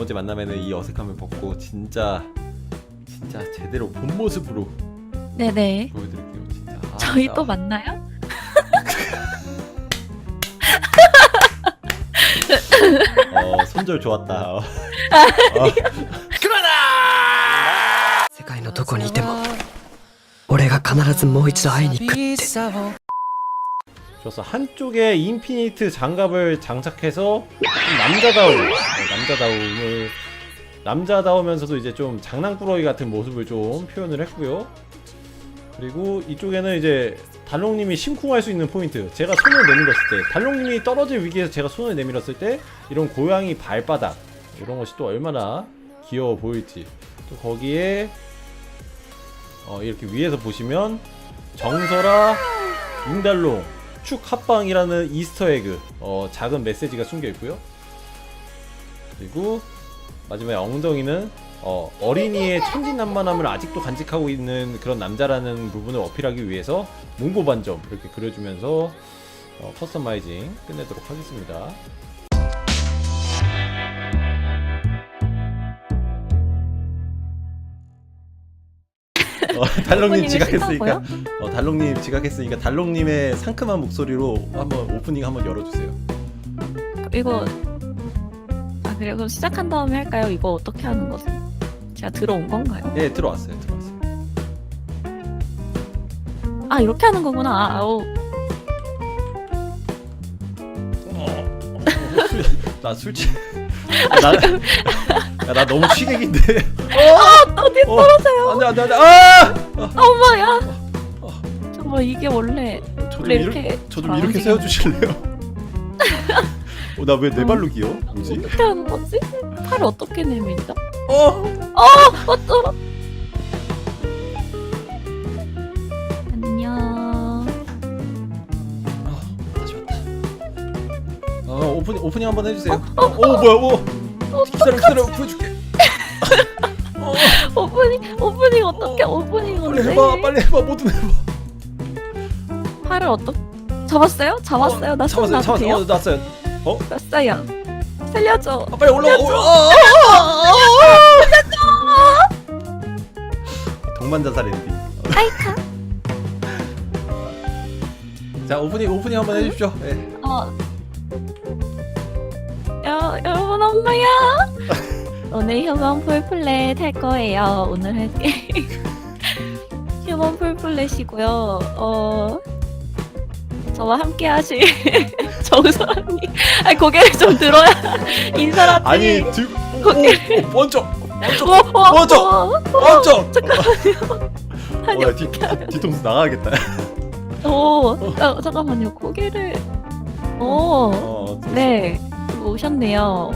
번째 만나면은 이 어색함을 벗고 진짜 진짜 제대로 본 모습으로 네네. 보여드릴게요. 진짜. 아, 저희 나- 또 만나요? 어 손절 좋았다. 어. 世界のどこにいても俺が必ずもう一度会いに行くって 좋았어. 한쪽에 인피니트 장갑을 장착해서 좀 남자다움, 어, 남자다움을 남자다우면서도 이제 좀 장난꾸러기 같은 모습을 좀 표현을 했고요. 그리고 이쪽에는 이제 달롱님이 심쿵할 수 있는 포인트. 제가 손을 내밀었을 때, 달롱님이 떨어질 위기에서 제가 손을 내밀었을 때 이런 고양이 발바닥 이런 것이 또 얼마나 귀여워 보일지. 또 거기에 어, 이렇게 위에서 보시면 정설아 잉달롱 축 합방이라는 이스터에그 어, 작은 메시지가 숨겨 있고요. 그리고 마지막에 엉덩이는 어, 어린이의 천진난만함을 아직도 간직하고 있는 그런 남자라는 부분을 어필하기 위해서 문고 반점 이렇게 그려주면서 어, 커스터마이징 끝내도록 하겠습니다. 어, 달롱님 지각했으니까 어, 달롱님 지각했으니까 달롱님의 상큼한 목소리로 한번 오프닝 한번 열어주세요. 이거 아 그래 그럼 시작한 다음에 할까요? 이거 어떻게 하는 거지? 제가 들어온 건가요? 예 들어왔어요 들어왔어요. 아 이렇게 하는 거구나. 아우 나술 취. 나, 야, 나 너무 취객인데. 어디 어, 떨어져요? 안돼 안돼 안돼. 아! 엄마야. 정말 이게 원래 저좀 원래 이렇게 이렇게 저좀잘 이렇게 안 세워주실래요? 어, 나 왜 내 발로 기어? 뭐지? 어떻게 하는 거지? 팔을 어떻게 내밀죠? 어. 어쩌라. 안녕. 아, 다시 왔다. 어 오프닝 오프닝 한번 해주세요. 어, 오 뭐야 오. 기다려 기다려 보여줄게. 오프닝 오프닝 어떻게 오프닝 빨리 언제? 해봐 빨리 해봐 뭐든 해봐. 팔을 어떻게 잡았어요? 잡았어요? 나 손 잡았어요 놔도 잡았어요. 돼요? 어 났어요. 났어요. 살려줘. 아, 빨리 올라와. 오, 아, 동반 자살 엔딩. 아이카. 자 오프닝 오프닝 한번 해주십시오. 예. 어. 여, 여러분 엄마야. 오늘 휴먼 풀플랫 할 거예요. 오늘 할 게임 휴먼 풀플랫이고요. 어. 저와 함께 하실 정선님. 아니 고개를 좀 들어야 인사라지. 아니 들 오, 오, 먼저 먼저 어, 어, 먼저! 어, 먼저. 아니 어, 뒤, 뒤, 뒤통수 나가겠다. 오, 어, 잠깐만요. 고개를. 오, 어, 네. 오셨네요.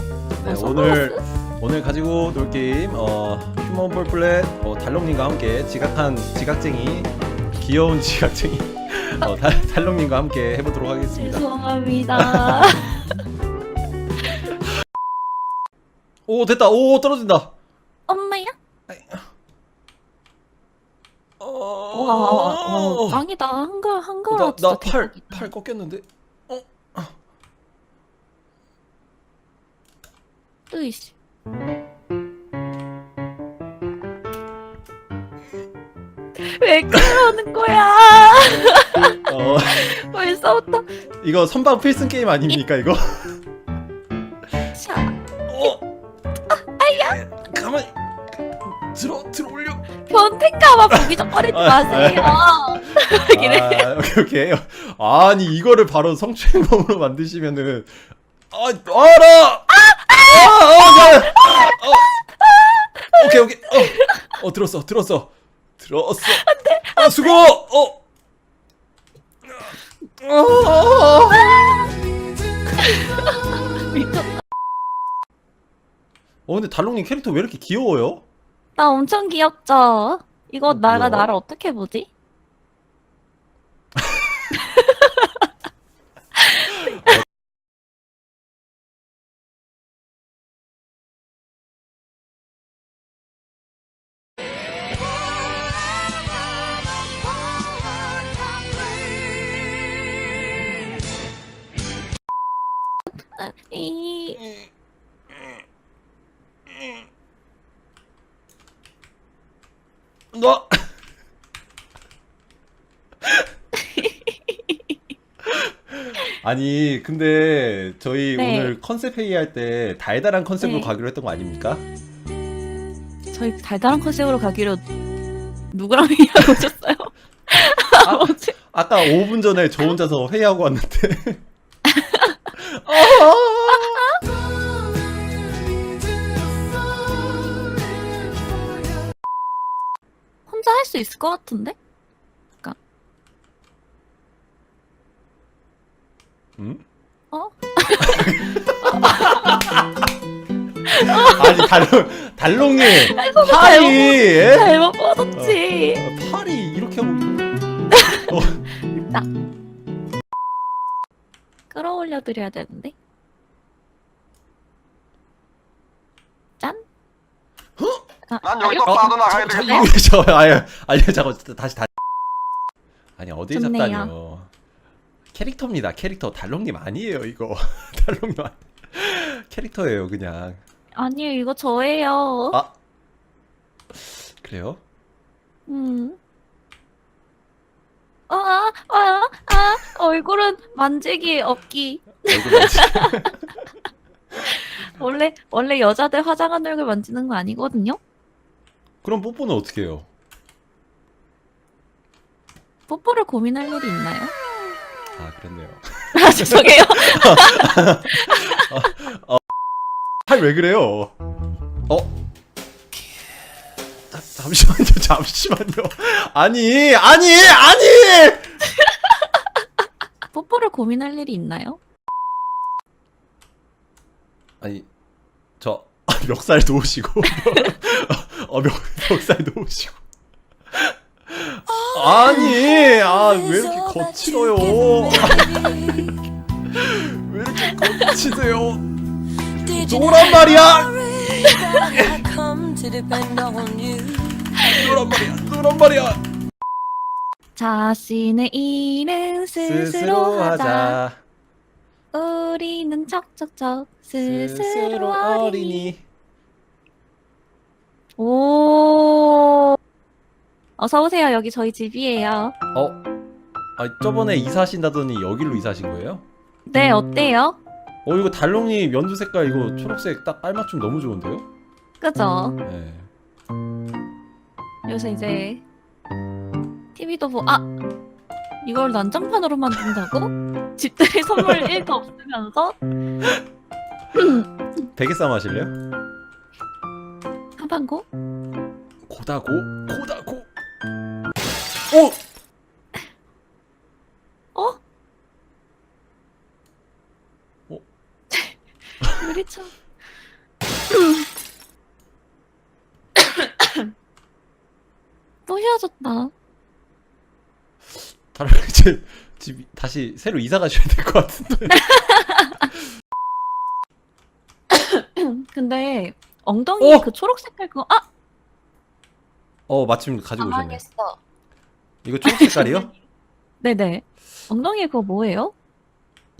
네, 어, 오늘 오늘 가지고 놀 게임 어, 휴먼 볼플렛 어, 달롱님과 함께 지각한 지각쟁이 귀여운 지각쟁이 어, 달, 달롱님과 함께 해보도록 하겠습니다. 죄송합니다. 오 됐다. 오 떨어진다. 엄마야? 어, 와, 어, 짱이다. 한가, 한가라 진짜 나팔 대박이다. 팔 꺾였는데. 으이씨. 왜 그러는 거야? 어, 벌써부터 이거 선방 필승 게임 아닙니까 이거? 샤. 어. 아야. 가만. 들어 들어 올려. 변태인가봐 부기적거리지 마세요. 그래. 아, 오케이 오케이. 아니 이거를 바로 성추행범으로 만드시면은 아 알아. 아, 어, 야. 어. 오케이 오케이. 어, 어 들었어 들었어 들었어. 안돼. 아 수고. 어. 어. 어 근데 달롱님 캐릭터 왜 이렇게 귀여워요? 나 엄청 귀엽죠? 이거 어, 나가? 나를 어떻게 보지? 너. 아니 근데 저희 네. 오늘 컨셉 회의할 때 달달한 컨셉으로 네. 가기로 했던 거 아닙니까? 저희 달달한 컨셉으로 가기로 누구랑 회의하고 오셨어요? 아, 아까 5분 전에 저 혼자서 회의하고 왔는데 혼자 할 수 있을 것 같은데? 응? 어? 아니 달롱 잘못- 팔이 예? 잘못 뻗었지. 어, 팔이 이렇게 하고 끌어올려 드려야 되는데. 짠. 아, 난 여기서 이렇게- 빠져나가야 되겠다. 좋네요? 저 아니 아니 잠깐 다시 다 아니 어디 좋네요. 잡다니요 캐릭터입니다 캐릭터 달롱님 아니에요 이거 달롱님 아니 캐릭터예요 그냥 아니요, 이거 저예요. 아 그래요? 음. 아, 아, 아, 아, 얼굴은 만지기 없기. 얼굴 만지- 원래, 원래 여자들 화장한 얼굴 만지는 거 아니거든요? 그럼 뽀뽀는 어떻게 해요? 뽀뽀를 고민할 일이 있나요? 아 그렇네요 아, 죄송해요. 팔왜 그래요? 어? 자, 잠시만요 잠시만요 아니 아니 아니 고민할 일이 있나요? 아니 저 아, 멱살 놓으시고. 어, 멱, 멱살 놓으시고. 아니 아 왜 이렇게 거칠어요? 왜 이렇게 거치세요? 노란 말이야! 노란 말이야 노란 말이야 자신의 일은 스스로, 하자. 우리는 척척척 스스로, 어린이. 오. 어서 오세요. 여기 저희 집이에요. 어? 아 저번에 이사하신다더니 여기로 이사하신 거예요? 네, 어때요? 어 이거 달롱이 연두 색깔 이거 초록색 딱 깔맞춤 너무 좋은데요? 그죠? 네. 그래서 이제 TV도 보. 아, 이걸 난장판으로 만든다고? 집들이 선물 1도 없으면서 베개 싸움 하실래요? 하반고? 고다고 고다고 오! 어? 어? 참. 또 헤어졌다. 달롱이 집, 집 다시 새로 이사 가셔야 될 것 같은데 근데 엉덩이 어? 그 초록 색깔 그거 아 어 마침 가지고 오셨네 망했어. 이거 초록 색깔이요? 네네. 엉덩이 그거 뭐예요?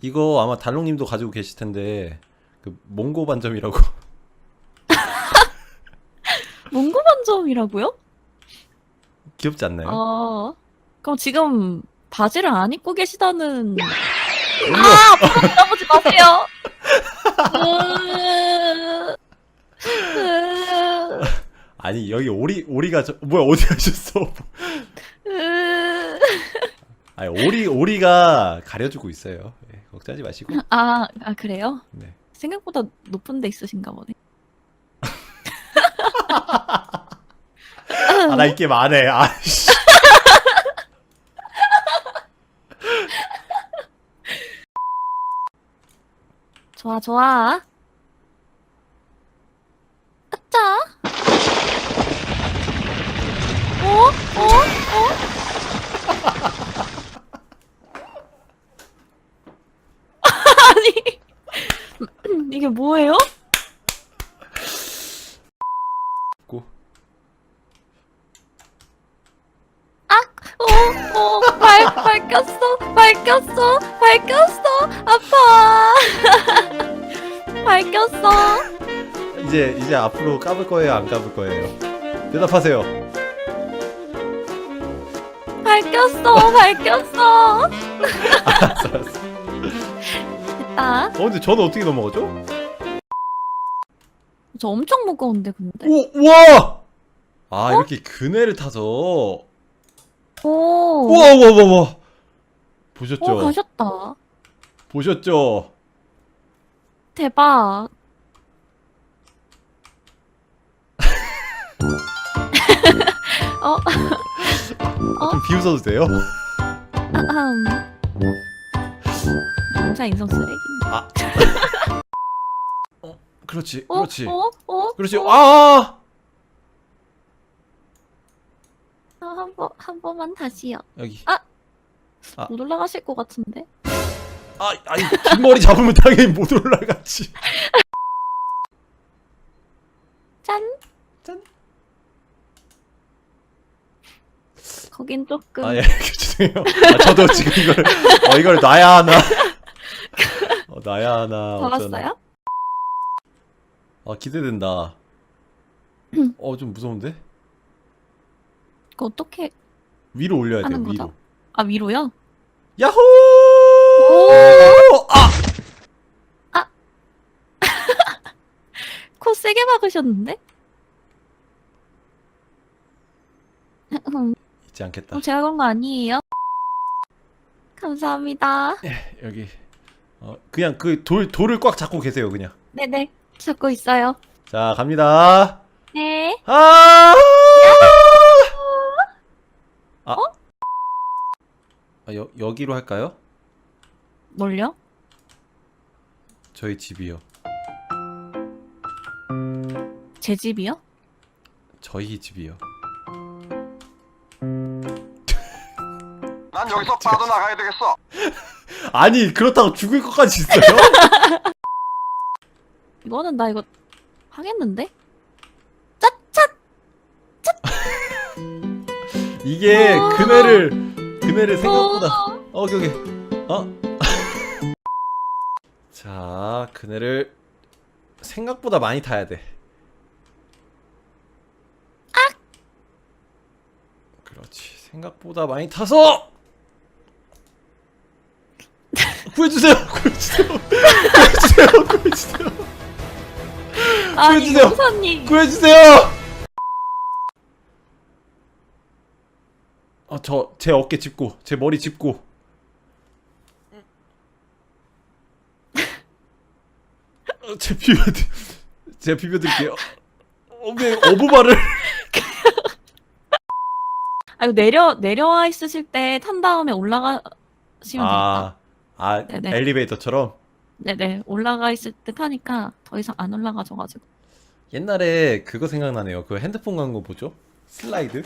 이거 아마 달롱님도 가지고 계실 텐데 그 몽고 반점이라고 몽고 반점이라고요? 귀엽지 않나요? 어. 그럼 지금 바지를 안 입고 계시다는. 아, 앞으로 쳐다보지 마세요. 으, 으, 아니 여기 오리 오리가 저, 뭐야 어디 가셨어? 으. 아니 오리 오리가 가려주고 있어요. 예, 걱정하지 마시고. 아, 아 그래요? 네. 생각보다 높은 데 있으신가 보네. 아나 이게 많네. 아씨. 좋아, 좋아. 아짜. 어? 어? 어? 아니. 이게 뭐예요? 고. 어, 어, 발, 밝혔어, 밝혔어, 밝혔어, 아파. 밝혔어. 이제 이제 앞으로 까불 거예요, 안 까불 거예요? 대답하세요. 밝혔어, 밝혔어. 알았어 알았어 됐다. 어 근데 저는 어떻게 넘어가죠? 저 엄청 무거운데 근데. 오 우와 아 이렇게 그네를 타서 오. 우와 우와 우와 우와 보셨죠? 오 가셨다. 보셨죠? 대박. 어, 좀 비웃어도 돼요? 아흠. 남자 인성 쓰레기. 그렇지 어? 그렇지 어? 어? 그렇지 어? 아 아, 한 번, 한 번만 다시요. 여기 아! 아. 못 올라가실 것 같은데? 아 아니 뒷머리 잡으면 당연히 못 올라가지 짠! 짠. 거긴 조금. 아 예 죄송해요 아, 저도 지금 이걸 어 이걸 놔야 하나 어, 놔야 하나 어쩌나 잡았어요? 아 기대된다 어 좀 무서운데 그거 어떻게. 위로 올려야 돼요 하는 위로 거죠? 아, 위로요? 야호 오! 아 코 세게 막으셨는데? 음, 잊지 않겠다 그럼 제가 그런 거 아니에요? 감사합니다. 여기 어 그냥 그 돌 돌을 꽉 잡고 계세요 그냥 네네. 잡고 있어요. 자 갑니다 네. 아 아, 어? 아 여, 여기로 할까요? 뭘요? 저희 집이요 제 집이요? 저희 집이요 난 여기서 빠져나가야 되겠어. 아니 그렇다고 죽을 것까지 있어요? 이거는 나 이거 하겠는데? 짜짜! 이게 어. 그네를 그네를 생각보다. 어, 어 여기 어? 자 그네를 생각보다 많이 타야 돼. 그렇지. 생각보다 많이 타서! 구해주세요! 구해주세요! 구해주세요! 구해주세요! 아니, 보여주세요. 용사님. 구해주세요 어 저 제 어깨 짚고 제 머리 짚고 어, 제 비벼드 제가 비벼드릴게요 어 왜 어부발을 아, 이거 내려, 내려와 있으실 때 탄 다음에 올라가시면 되겠다. 아, 아 네네. 엘리베이터처럼 네네. 올라가 있을 때 타니까 더 이상 안 올라가져가지고. 옛날에 그거 생각나네요 그 핸드폰 광고 뭐죠? 슬라이드?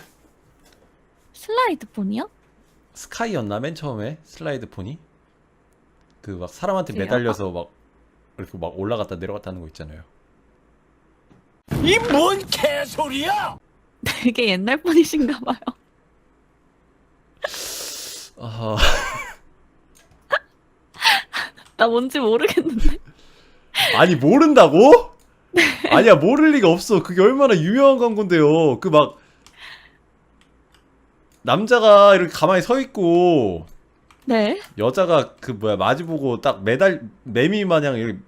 슬라이드 폰이요? 스카이였나 맨 처음에 슬라이드 폰이 그 막 사람한테 그래요? 매달려서 막 이렇게 막 올라갔다 내려갔다 하는 거 있잖아요 이 뭔 개소리야! 되게 옛날 폰이신가 봐요. 아 나 뭔지 모르겠는데. 아니 모른다고? 아니야 모를 리가 없어 그게 얼마나 유명한 광고인데요 그 막 남자가 이렇게 가만히 서 있고 네. 여자가 그 뭐야 마주보고 딱 매달 매미 마냥 이렇게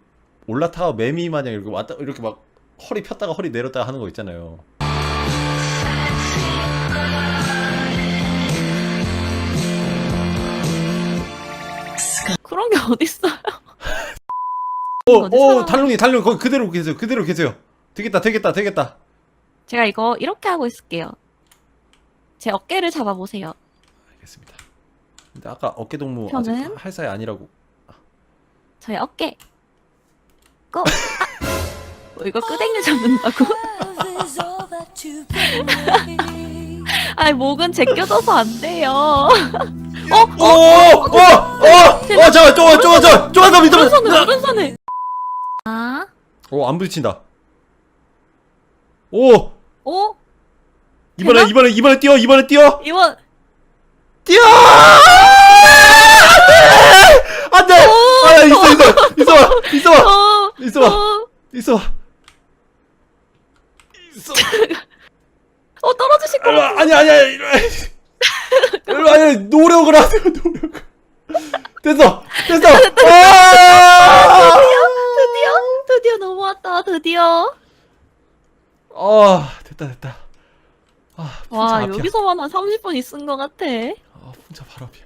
올라타고 매미 마냥 이렇게 왔다 이렇게 막 허리 폈다가 허리 내렸다가 하는 거 있잖아요 그런 게 어딨어요? 오, 사람- 달롱이, 달롱이, 거기 그대로 계세요. 그대로 계세요. 되겠다, 되겠다, 되겠다. 제가 이거 이렇게 하고 있을게요. 제 어깨를 잡아보세요. 알겠습니다. 근데 아까 어깨 동무 저는? 아직 할 사이 아니라고. 저의 어깨. 고! 아! 뭐 이거 끄댕이 잡는다고? 아니, 목은 제껴져서 안 돼요. 오, 오, 오, 오, 어, 잠깐, 쪼아, 쪼아, 쪼아, 쪼아, 나 밑에. 오른손에, 오른손에. 아, 오, 안 부딪힌다. 오, 오, 이번에, 되나? 이번에, 이번에 뛰어, 이번에 뛰어, 이번, 뛰어. 안돼, 안돼. 아, 있어, 있어, 있어, 있어, 어, 있어, 어, 있어, 있어. 어, 떨어지실 것 아, 같아. 아니, 아니, 아니. 잠깐만. 아니 노력을 하세요 노력을 됐어 됐어 아! 드디어 드디어 넘어왔다 드디어. 아 됐다 됐다 아, 와, 앞이야. 여기서만 한 30분 있은 것 같아. 아, 풍차 바로 앞이야.